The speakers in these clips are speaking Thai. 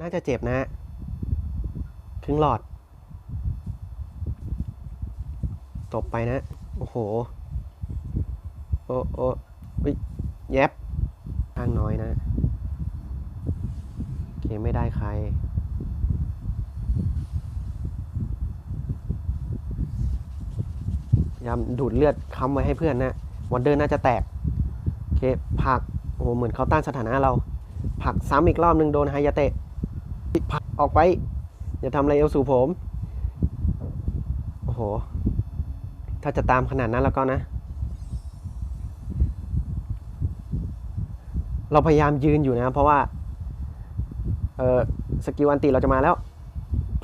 น่าจะเจ็บนะครึ่งหลอด ตบไปนะ โอ้โห โอ้โอ้ยแยบข้างน้อยนะเคไม่ได้ใครยายามดูดเลือดค้ำไว้ให้เพื่อนนะวันเดอร์น่าจะแตกโอเคผัก โอ้โห เหมือนเขาต้านสถานะเรา ผักซ้ำอีกรอบหนึ่งโดนไฮยาเตะ ออกไป อย่าทำอะไรเอลสู่ผม โอ้โห ถ้าจะตามขนาดนั้นแล้วก็นะ เราพยายามยืนอยู่นะ เพราะว่า เออสกิลอันติเราจะมาแล้ว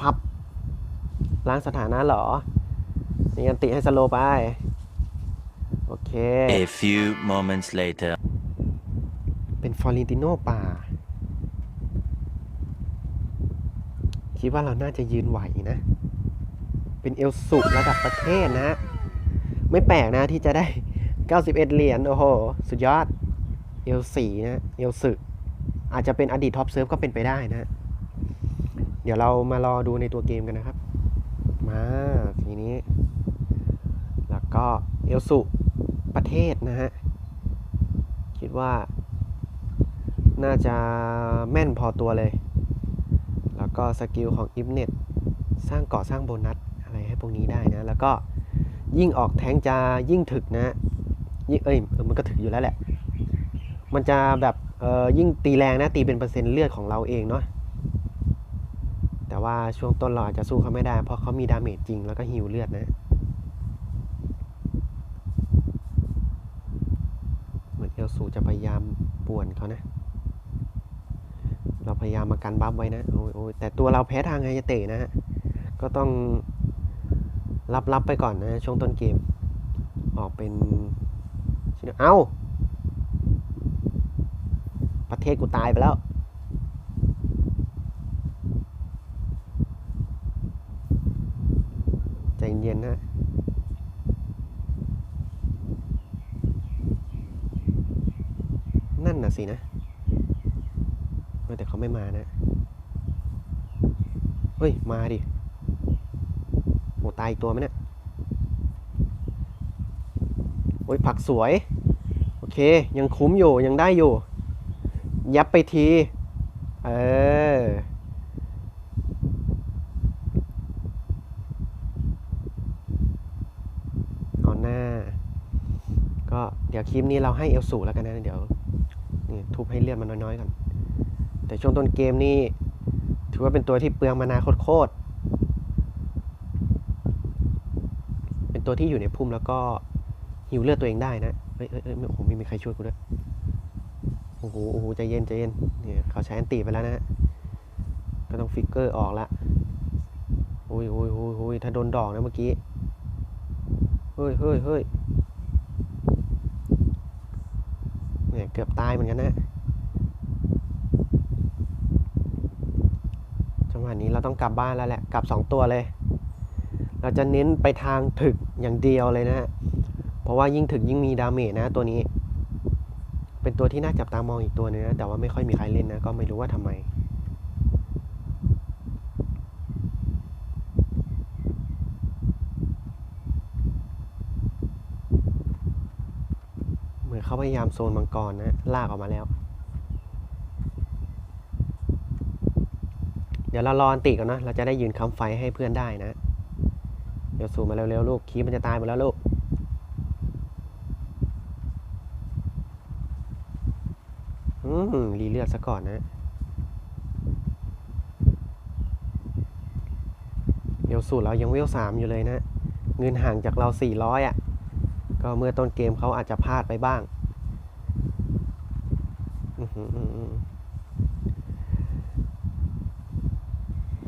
พับ ล้างสถานะเหรอ นี่อันติให้สโลว์ไป โอเค A few moments later. เป็นฟอรินติโนป่า คิดว่าเราน่าจะยืนไหวนะ เป็นเอลสุระดับประเทศนะ ไม่แปลกนะที่จะได้ 91 เหรียญ โอ้โห สุดยอด เอลสีนะ เอลสึอาจจะเป็นอดีตท็อปเซิร์ฟก็เป็นไปได้นะ เดี๋ยวเรามารอดูในตัวเกมกันนะครับ มาทีนี้ แล้วก็เอลสุประเทศนะฮะ คิดว่า น่าจะแม่นพอตัวเลย ก็สกิลของอิฟเน็ตสร้างเกาะสร้างโบนัสอะไรให้พวกนี้ได้นะ แล้วก็ยิ่งออกแทงจะยิ่งถึกนะยิ่งเอ้ยเอมันก็ถึกอยู่แล้วแหละ มันจะแบบเอ่อยิ่งตีแรงนะตีเป็นเปอร์เซ็นต์เลือดของเราเองเนาะแต่ว่าช่วงต้นเราอาจจะสู้เขาไม่ได้ เพราะเขามีดาเมจจริงแล้วก็ฮิวเลือดนะเหมือนเอลสูจะพยายามป่วนเขานะ พยายามมากันบัฟไว้นะโอ้ยโอ้ยแต่ตัวเราแพ้ทางไฮยาเตะนะฮะ ก็ต้องรับรับไปก่อนนะช่วงต้นเกม ออกเป็นเอ้าประเทศกูตายไปแล้ว ใจเย็นๆนะ นั่นน่ะสินะเออแต่เขาไม่มานะ เฮ้ย มาดิ โอ้ตายตัวไหมเนี่ย โอ้ยผักสวย โอเค ยังคุ้มอยู่ ยังได้อยู่ ยับไปที เออเอาหน้า ก็เดี๋ยวคลิปนี้เราให้เอลสูแล้วกันนะ เดี๋ยว นี่ทุบให้เลือดมันน้อยๆก่อน แต่ช่วงต้นเกมนี่ ถือว่าเป็นตัวที่เปลืองมานาโคตรๆเป็นตัวที่อยู่ในพุ่มแล้วก็หิวเลือดตัวเองได้นะเอ้ยเอ้ยเอ้ยโอ้โหไม่มีใครช่วยกูด้วยโอ้โหโอ้โหใจเย็นใจเย็นเนี่ยเขาใช้แอนตีไปแล้วนะก็ต้องฟิกเกอร์ออกละโอ้ยโอ้ยโอ้ยโอ้ยถ้าโดนดอกนะเมื่อกี้เฮ้ยเฮ้ยเฮ้ยเนี่ยเกือบตายเหมือนกันนะ จังหวะนี้ เราต้องกลับบ้านแล้วแหละ กลับสองตัวเลย เราจะเน้นไปทางถึกอย่างเดียวเลยนะ เพราะว่ายิ่งถึกยิ่งมีดาเมจนะตัวนี้ เป็นตัวที่น่าจับตามองอีกตัวนึงนะ แต่ว่าไม่ค่อยมีใครเล่นนะ ก็ไม่รู้ว่าทำไมเหมือนเขาพยายามโซนมังกรนะ ลากออกมาแล้ว ดี๋ยวเรารออันติก่อนนะ เราจะได้ยืนค้ำไฟให้เพื่อนได้นะ เดี๋ยวสูมาเร็วๆลูก คีบมันจะตายหมดแล้วลูก อืมรีเลือดซะก่อนนะ เดี๋ยวสูตรเรายังเวลสามอยู่เลยนะ เงินห่างจากเราสี่ร้อยอะ ก็เมื่อต้นเกมเขาอาจจะพลาดไปบ้าง อื้อหืออื้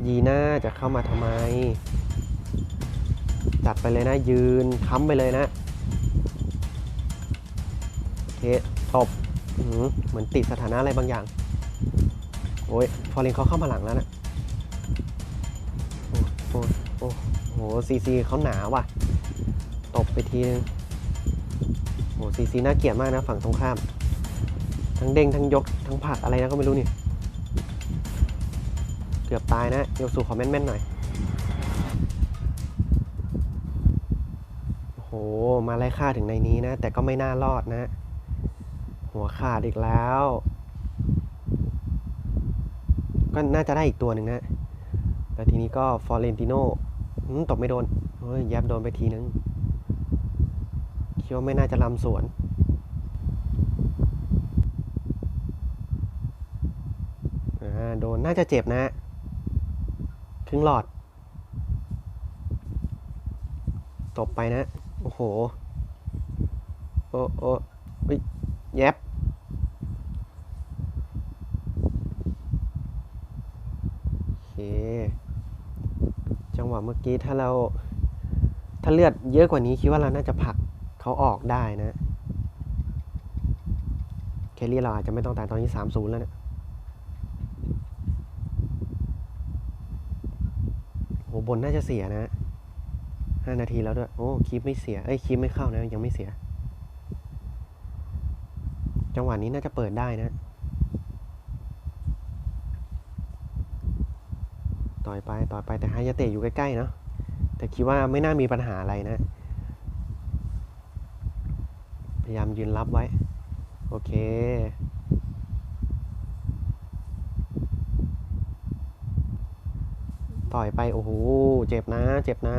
อหือยีน่าจะเข้ามาทำไม จัดไปเลยนะยืนค้ำไปเลยนะโอเคตบเหมือนติดสถานะอะไรบางอย่าง โอ้ยฟอร์เรนเขาเข้ามาหลังแล้วนะโอ้โอ้โอ้โหซีซีเขาหนาว่ะ ตบไปทีนึงโหซีซีน่าเกลียดมากนะฝั่งตรงข้าม ทั้งเด้งทั้งยกทั้งผลักอะไรนะก็ไม่รู้นี่ เกือบตายนะเอลสูขอแม่นๆหน่อย โอ้โห มาไล่ฆ่าถึงในนี้นะ แต่ก็ไม่น่ารอดนะ หัวขาดอีกแล้ว ก็น่าจะได้อีกตัวหนึ่งนะ แต่ทีนี้ก็ฟอร์เรนติโน่ตบไม่โดน เฮ้ยแยบโดนไปทีนึงคิดว่าไม่น่าจะลำสวนโดนน่าจะเจ็บนะ ครึ่งหลอด ตบไปนะ โอ้โห โอ้โอ้เฮ้ยแยบโอเค จังหวะเมื่อกี้ถ้าเรา ถ้าเลือดเยอะกว่านี้คิดว่าเราน่าจะผลักเขาออกได้นะแคลรี่เราอาจจะไม่ต้องตายตอนนี้สามศูนย์แล้วเนะี่ยโอ้ บนน่าจะเสียนะห้านาทีแล้วด้วย โอ้คลิปไม่เสีย เอ้ยคลิปไม่เข้านะ ยังไม่เสีย จังหวะนี้น่าจะเปิดได้นะ ต่อยไปต่อยไปแต่ฮายาเตะอยู่ใกล้ๆเนาะแต่คิดว่าไม่น่ามีปัญหาอะไรนะ พยายามยืนรับไว้ โอเค ต่อยไป โอ้โห เจ็บนะ เจ็บนะ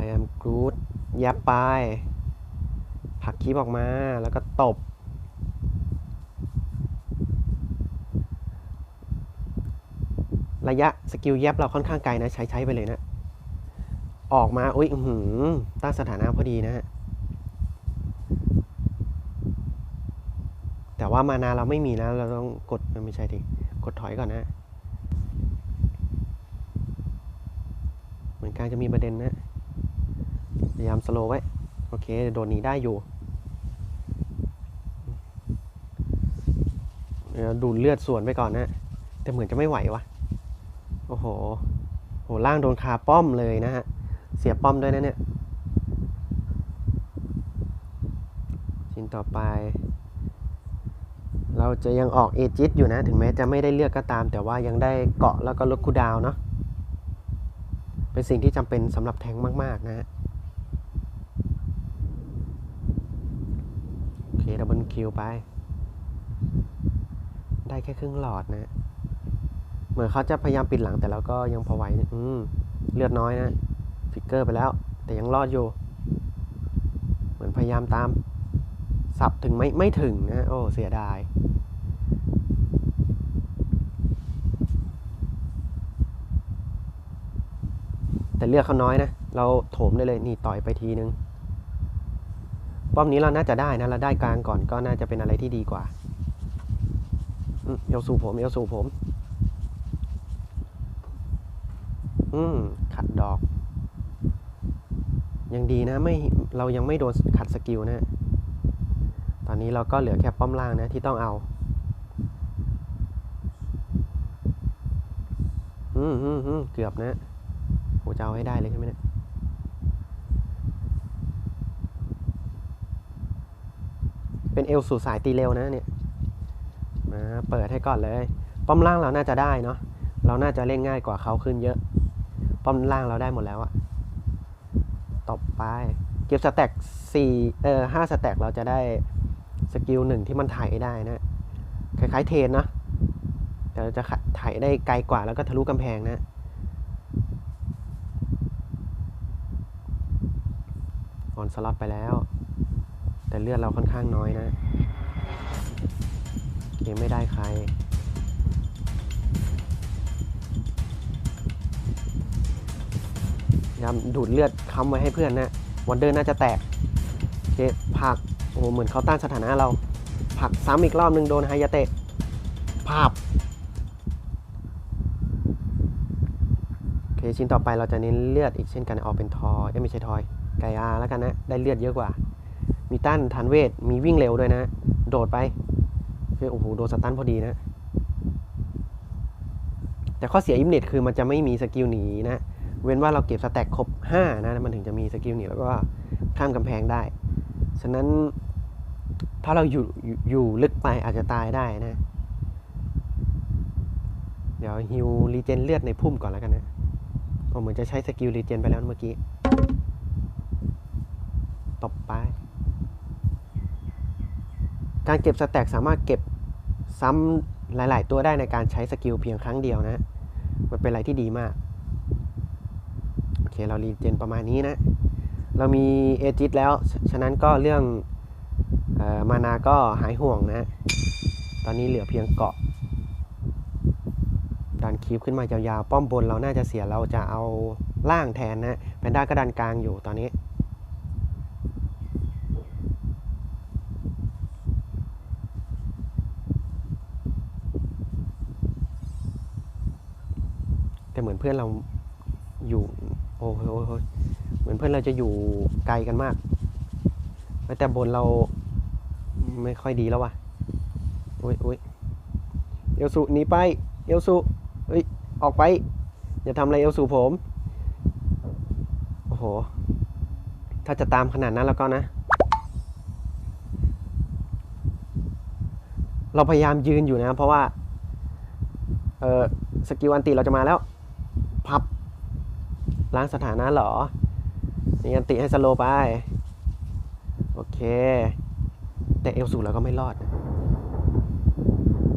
I am good ยับไป ผักคลิปออกมา แล้วก็ตบ ระยะสกิลแยบเราค่อนข้างไกลนะ ใช้ใช้ไปเลยนะ ออกมา อุ้ยหือตั้งสถานะพอดีนะฮะ แต่ ว่ามานาเราไม่มีนะ เราต้องกดไม่ใช่ดิกดถอยก่อนนะ เหมือนกลางจะมีประเด็นนะพยายามสโลว์ไว้ โอเคโดนหนีได้อยู่เดี๋ยวดูดเลือดส่วนไปก่อนนะ แต่เหมือนจะไม่ไหววะโอ้โหโหล่างโดนคาป้อมเลยนะฮะ เสียป้อมด้วยนะเนี่ยชิ้นต่อไป เราจะยังออกเอจิตอยู่นะ ถึงแม้จะไม่ได้เลือกก็ตาม แต่ว่ายังได้เกาะแล้วก็ลดคูดาวเนาะเป็นสิ่งที่จำเป็นสำหรับแทงมาก ๆ นะฮะโอเคดับเบิลคิวไป ได้แค่ครึ่งหลอดนะ เหมือนเขาจะพยายามปิดหลังแต่เราก็ยังพอไหวเนี่ยอืมเลือดน้อยนะฟิกเกอร์ไปแล้ว แต่ยังรอดอยู่ เหมือนพยายามตาม สับถึงไม่ไม่ถึงนะโอ้เสียดาย แต่เลือกเขาน้อยนะ เราโถมได้เลยนี่ต่อยไปทีนึง ป้อมนี้เราน่าจะได้นะ เราได้กลางก่อนก็น่าจะเป็นอะไรที่ดีกว่าเอลสู่ผมเอลสู่ผม อืม ขัดดอก ยังดีนะไม่เรายังไม่โดนขัดสกิลนะ ตอนนี้เราก็เหลือแค่ป้อมล่างนะที่ต้องเอา อืมอืมอืมเกือบนะโหจะเอาให้ได้เลยใช่ไหมเนี่ยเป็นเอลสู่สายตีเร็วนะเนี่ย มาเปิดให้ก่อนเลย ป้อมล่างเราน่าจะได้เนาะ เราน่าจะเล่นง่ายกว่าเขาขึ้นเยอะ ป้อมล่างเราได้หมดแล้วอะตบไป เก็บสแต็กสี่เออห้าสแต็กเราจะได้ สกิลหนึ่งที่มันไถได้นะคล้ายๆเทนนะแต่เราจะไถได้ไกลกว่าแล้วก็ทะลุกำแพงนะออนสล็อตไปแล้ว แต่เลือดเราค่อนข้างน้อยนะเกมไม่ได้ใครยำดูดเลือดค้ำไว้ให้เพื่อนนะวันเดอร์น่าจะแตกเคผัก อ้โหเหมือนเขาต้านสถานะเราผลักซ้ำอีกรอบหนึ่งโดนไฮยาเตะภาพโอเคชิ้นต่อไปเราจะเน้นเลือดอีกเช่นกันออกเป็นทอเอ้ยไม่ใช่ทอยไกอาแล้วกันนะ ได้เลือดเยอะกว่า มีต้านทันเวท มีวิ่งเร็วด้วยนะ โดดไปโอเคโอ้โหโดนสตันพอดีนะ แต่ข้อเสียอิมเน็ตคือมันจะไม่มีสกิลหนีนะ เว้นว่าเราเก็บสแต็กครบ 5 นะ มันถึงจะมีสกิลหนีแล้วก็ข้ามกำแพงได้ ฉะนั้น ถ้าเราอยู่อยู่ลึกไปอาจจะตายได้นะ เดี๋ยวฮิวรีเจนเลือดในพุ่มก่อนแล้วกันนะผมเหมือนจะใช้สกิลรีเจนไปแล้วเมื่อกี้ ตบไป การเก็บสแต็กสามารถเก็บซ้ำหลาย ๆ ตัวได้ในการใช้สกิลเพียงครั้งเดียวนะ มันเป็นอะไรที่ดีมาก โอเค เรารีเจนประมาณนี้นะ เรามีเอจิตแล้ว ฉะนั้นก็เรื่อง มานาก็หายห่วงนะ ตอนนี้เหลือเพียงเกาะ ดันคีบขึ้นมายาวๆ ป้อมบนเราน่าจะเสียเราจะเอาล่างแทนนะแพนด้าก็ดันกลางอยู่ตอนนี้แต่เหมือนเพื่อนเราอยู่โอ้โหโอ้โหเหมือนเพื่อนเราจะอยู่ไกลกันมาก แต่บนเรา ไม่ค่อยดีแล้วว่ะโอ้ยโอ้ยเอลสุหนีไป เอลสุเฮ้ย ออกไป อย่าทำอะไรเอลสุผม โอ้โห ถ้าจะตามขนาดนั้นแล้วก็นะ เราพยายามยืนอยู่นะ เพราะว่า เออสกิลอันติเราจะมาแล้ว พับ ล้างสถานะเหรอนี่อันติให้สโลไป โอเค แต่เอลสูเราก็ไม่รอดนะ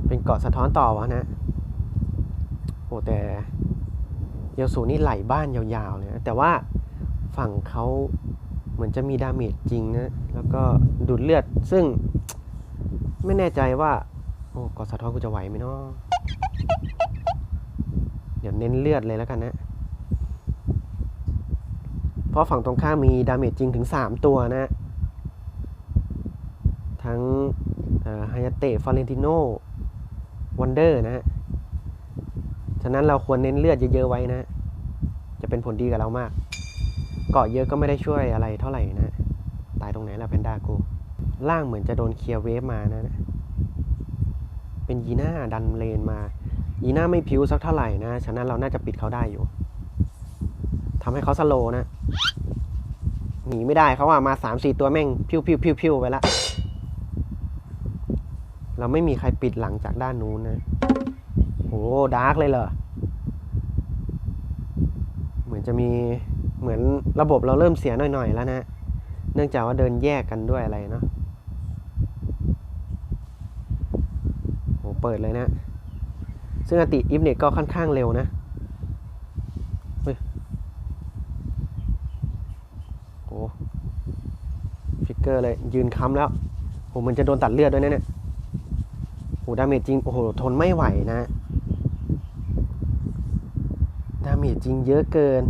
เป็นเกาะสะท้อนต่อวะนะโอ้แต่เอลสูนี่ไหลบ้านยาวๆเลยนะแต่ว่าฝั่งเขาเหมือนจะมีดาเมจจริงนะแล้วก็ดูดเลือดซึ่งไม่แน่ใจว่า โอ้เกาะสะท้อนกูจะไหวไหมเนาะเดี๋ยวเน้นเลือดเลยแล้วกันนะเพราะฝั่งตรงข้ามมีดาเมจจริงถึง 3 ตัวนะ ทั้งฮายาเตะฟอเรนติโนวันเดอร์นะฮะ ฉะนั้นเราควรเน้นเลือดเยอะๆไว้นะ จะเป็นผลดีกับเรามาก เกาะเยอะก็ไม่ได้ช่วยอะไรเท่าไหร่นะ ตายตรงไหนล่ะแพนด้ากูล่างเหมือนจะโดนเคลียร์เวฟมานะเป็นยีน่าดันเลนมา ยีน่าไม่พิวสักเท่าไหร่นะ ฉะนั้นเราน่าจะปิดเขาได้อยู่ทำให้เขาสโลนะ หนีไม่ได้เขาว่ามาสามสี่ตัวแม่ง พิวพิวพิวพิวไปละ เราไม่มีใครปิดหลังจากด้านนู้นนะโหดาร์กเลยเหรอ เหมือนจะมีเหมือนระบบเราเริ่มเสียหน่อยๆแล้วนะ เนื่องจากว่าเดินแยกกันด้วยอะไรเนาะโหเปิดเลยนะ ซึ่งอติอิฟเน็ตก็ค่อนข้างเร็วนะโอ้ฟิกเกอร์เลยยืนค้ำแล้วโหมันจะโดนตัดเลือดด้วยนะเนี่ย โหดาเมจจริง โอ้โห ทนไม่ไหวนะ ดาเมจจริงเยอะเกิน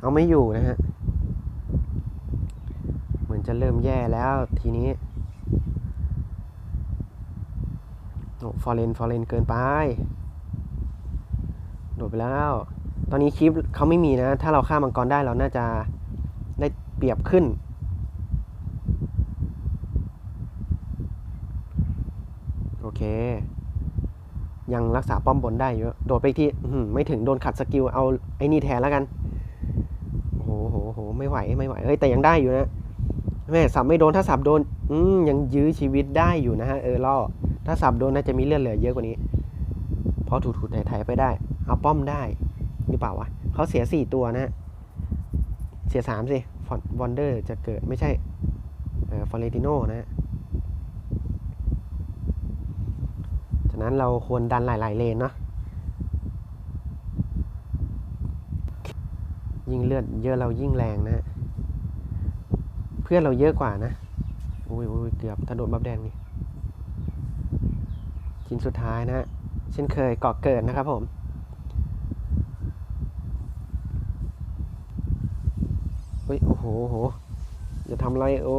เอาไม่อยู่นะฮะ เหมือนจะเริ่มแย่แล้วทีนี้โอ้ฟอร์เรนฟอร์เรนเกินไป โดดไปแล้ว ตอนนี้คลิปเขาไม่มีนะ ถ้าเราฆ่ามังกรได้เราน่าจะได้เปรียบขึ้น โอเค ยังรักษาป้อมบนได้เยอะโดดไปที่ไม่ถึงโดนขัดสกิลเอาไอ้นี่แทนแล้วกันโอ้โหโหโหไม่ไหวไม่ไหวเอ้ยแต่ยังได้อยู่นะแม่สับไม่โดนถ้าสับโดน อืยังยื้อชีวิตได้อยู่นะฮะเออล่อถ้าสับโดนน่าจะมีเลือดเหลือเยอะกว่านี้เพราะถูๆไถ่ๆไปได้ เอาป้อมได้หรือเปล่าวะเขาเสียสี่ตัวนะ เสียสามสิฟอนวอนเดอร์จะเกิดไม่ใช่เออฟอเรติโนนะ ฉะนั้นเราควรดันหลาย ๆ เลนเนาะยิ่งเลือดเยอะเรายิ่งแรงนะ เพื่อนเราเยอะกว่านะอุ้ยอุ้ยเกือบถ้าโดนบับแดงนี่ชิ้นสุดท้ายนะฮะเช่นเคยเกาะเกิดนะครับผมเฮ้ยโอ้โหโอ้โหจะทำไรโอ้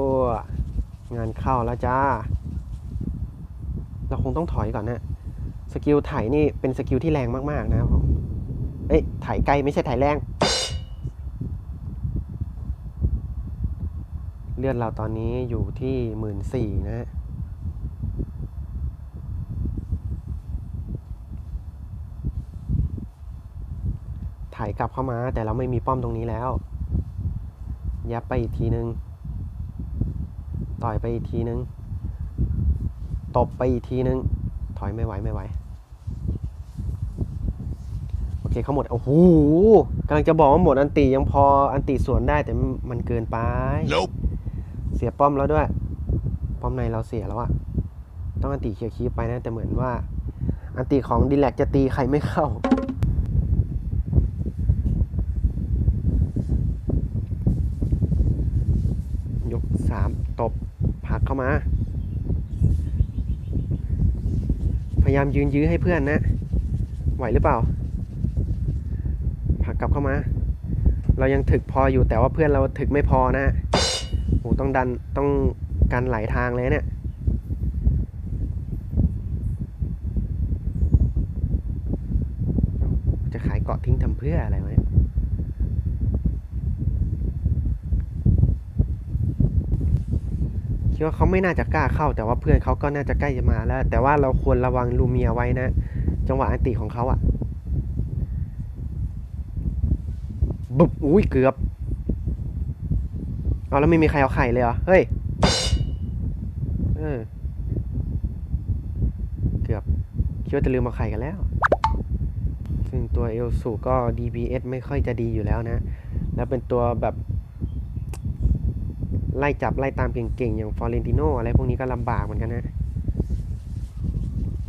งานเข้าแล้วจ้า คงต้องถอยก่อนนะสกิลไถนี่เป็นสกิลที่แรงมากๆนะครับผมเอ้ยไถไกลไม่ใช่ไถแรง เลือดเราตอนนี้อยู่ที่หมื่นสี่นะฮะถ่ายกลับเข้ามา แต่เราไม่มีป้อมตรงนี้แล้ว ยับไปอีกทีนึง ต่อยไปอีกทีนึง ตบไปอีกทีนึง ถอยไม่ไหวไม่ไหว โอเคเขาหมด โอ้โหกำลังจะบอกว่าหมดอันตียังพออันตีสวนได้แต่มันเกินไป Nope. เสียป้อมแล้วด้วย ป้อมในเราเสียแล้วอะต้องอันตีเคลียร์คีปไปนะ แต่เหมือนว่า อันตีของดีแลกจะตีใครไม่เข้ายกสามตบผลักเข้ามา พยายามยืนยื้อให้เพื่อนนะ ไหวหรือเปล่าผลักกลับเข้ามา เรายังถึกพออยู่แต่ว่าเพื่อนเราถึกไม่พอนะโอ้ต้องดันต้องกันหลายทางเลยเนี่ยจะขายเกาะทิ้งทำเพื่ออะไรวะเนี่ยคิด ว่าเขาไม่น่าจะกล้าเข้า แต่ว่าเพื่อนเขาก็น่าจะใกล้จะมาแล้ว แต่ว่าเราควรระวังลูเมียไว้นะ จังหวะอันติของเขาอะบุบอุ้ยเกือบเอาแล้วไม่มีใครเอาไข่เลยเหรอ เฮ้ยเออเกือบคิดว่าจะลืมเอาไข่กันแล้ว ซึ่งตัวเอลสูก็ DPS ไม่ค่อยจะดีอยู่แล้วนะ แล้วเป็นตัวแบบ ไล่จับไล่ตามเก่งๆ อย่างฟอเรนติโนอะไรพวกนี้ก็ลำบากเหมือนกันนะ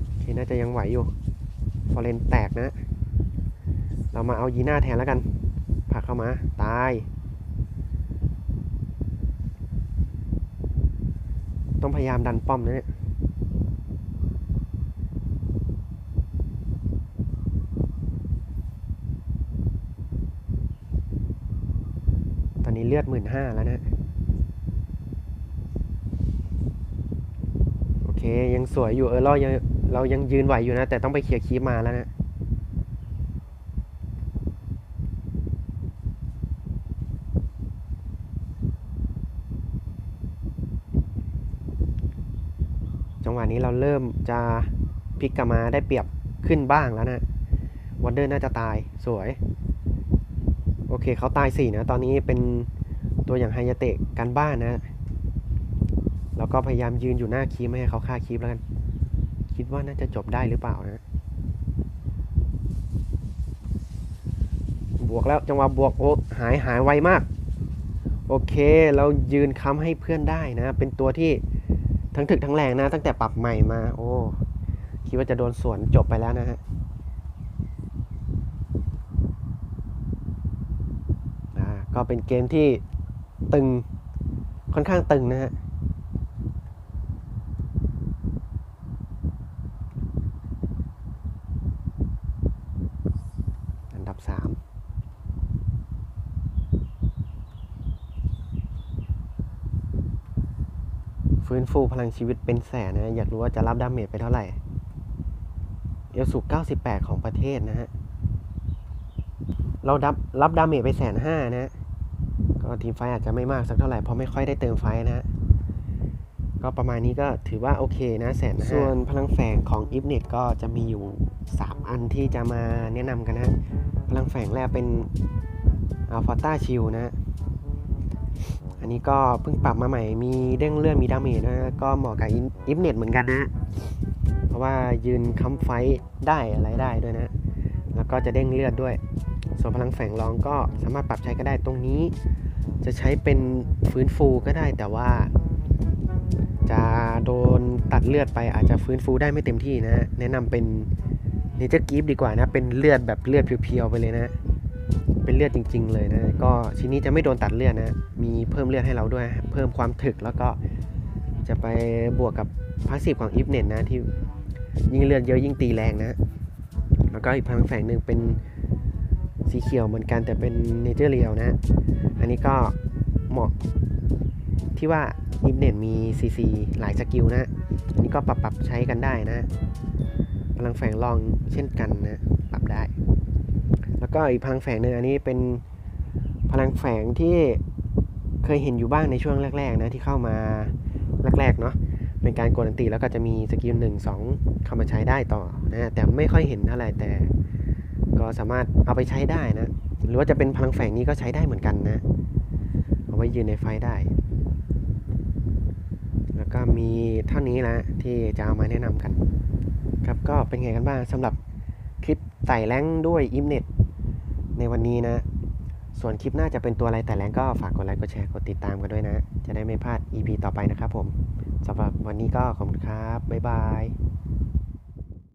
โอเคน่าจะยังไหวอยู่ฟอเรนแตกนะ เรามาเอายีน่าแทนแล้วกันผลักเข้ามา ตาย ต้องพยายามดันป้อมนะเนี่ยตอนนี้เลือดหมื่นห้าแล้วนะ โอเค ยังสวยอยู่เออเรายังเรายังยืนไหวอยู่นะ แต่ต้องไปเคลียร์คีปมาแล้วนะจังหวะนี้เราเริ่มจะพลิกกลับมาได้เปรียบขึ้นบ้างแล้วนะวันเดอร์น่าจะตายสวย โอเคเขาตายสี่นะ ตอนนี้เป็นตัวอย่างไฮยาเตะกันบ้านนะ ก็พยายามยืนอยู่หน้าคีปไม่ให้เขาฆ่าคีปแล้วกัน คิดว่าน่าจะจบได้หรือเปล่านะ บวกแล้วจังหวะบวกโอ้หายหายไวมาก โอเค เรายืนค้ำให้เพื่อนได้นะ เป็นตัวที่ทั้งถึกทั้งแรงนะ ตั้งแต่ปรับใหม่มา โอ้คิดว่าจะโดนสวนจบไปแล้วนะฮะก็เป็นเกมที่ตึงค่อนข้างตึงนะฮะ อันดับสาม ฟื้นฟูพลังชีวิตเป็นแสนนะ อยากรู้ว่าจะรับดาเมจไปเท่าไหร่ เอลสุ98 ของประเทศนะฮะ เรารับรับดาเมจไปแสนห้านะก็ทีมไฟอาจจะไม่มากสักเท่าไหร่ เพราะไม่ค่อยได้เติมไฟนะฮะ ก็ประมาณนี้ก็ถือว่าโอเคนะแสนส่วนพลังแฝงของอิฟเน็ตก็จะมีอยู่ 3 อันที่จะมาแนะนำกันนะ พลังแฝงแรกเป็นอัลฟาต้าชิลนะ อันนี้ก็เพิ่งปรับมาใหม่ มีเด้งเลื่อนมีดาเมจนะก็เหมาะกับอิฟเน็ตเหมือนกันนะ เพราะว่ายืนค้ำไฟได้อะไรได้ด้วยนะ แล้วก็จะเด้งเลือดด้วย ส่วนพลังแฝงรองก็สามารถปรับใช้ก็ได้ตรงนี้ จะใช้เป็นฟื้นฟูก็ได้แต่ว่า จะโดนตัดเลือดไปอาจจะฟื้นฟูได้ไม่เต็มที่นะ แนะนำเป็นเนเจอร์กีฟดีกว่านะ เป็นเลือดแบบเลือดเพียวๆไปเลยนะ เป็นเลือดจริง ๆ เลยนะ ก็ชิ้นนี้จะไม่โดนตัดเลือดนะ มีเพิ่มเลือดให้เราด้วย เพิ่มความถึกแล้วก็จะไปบวกกับพาสซีฟของอีฟเน็ตนะที่ยิ่งเลือดเยอะยิ่งตีแรงนะ แล้วก็อีกพลังแฝงหนึ่งเป็นสีเขียวเหมือนกันแต่เป็นเนเจอร์เรียวนะ อันนี้ก็เหมาะที่ว่าอิฟเน็ตมี CC หลายสกิลนะ อันนี้ก็ปรับปรับใช้กันได้นะพลังแฝงลองเช่นกันนะ ปรับได้ ก็อีกพลังแฝงหนึ่งอันนี้เป็นพลังแฝงที่เคยเห็นอยู่บ้างในช่วงแรกๆนะที่เข้ามาแรกๆเนาะเป็นการกดอันตีแล้วก็จะมีสกิลหนึ่งสองเข้ามาใช้ได้ต่อนะแต่ไม่ค่อยเห็นเท่าไหร่แต่ก็สามารถเอาไปใช้ได้นะ หรือว่าจะเป็นพลังแฝงนี้ก็ใช้ได้เหมือนกันนะ เอาไว้ยืนในไฟได้ แล้วก็มีเท่านี้ละที่จะเอามาแนะนำกัน ครับก็เป็นไงกันบ้างสำหรับคลิปไต่แรงด้วยอิมเน็ต ในวันนี้นะ ส่วนคลิปหน้าจะเป็นตัวอะไรแต่แรงก็ฝากกดไลค์กดแชร์กดติดตามกันด้วยนะ จะได้ไม่พลาด EP ต่อไปนะครับผมสำหรับวันนี้ก็ขอบคุณครับ บ๊ายบาย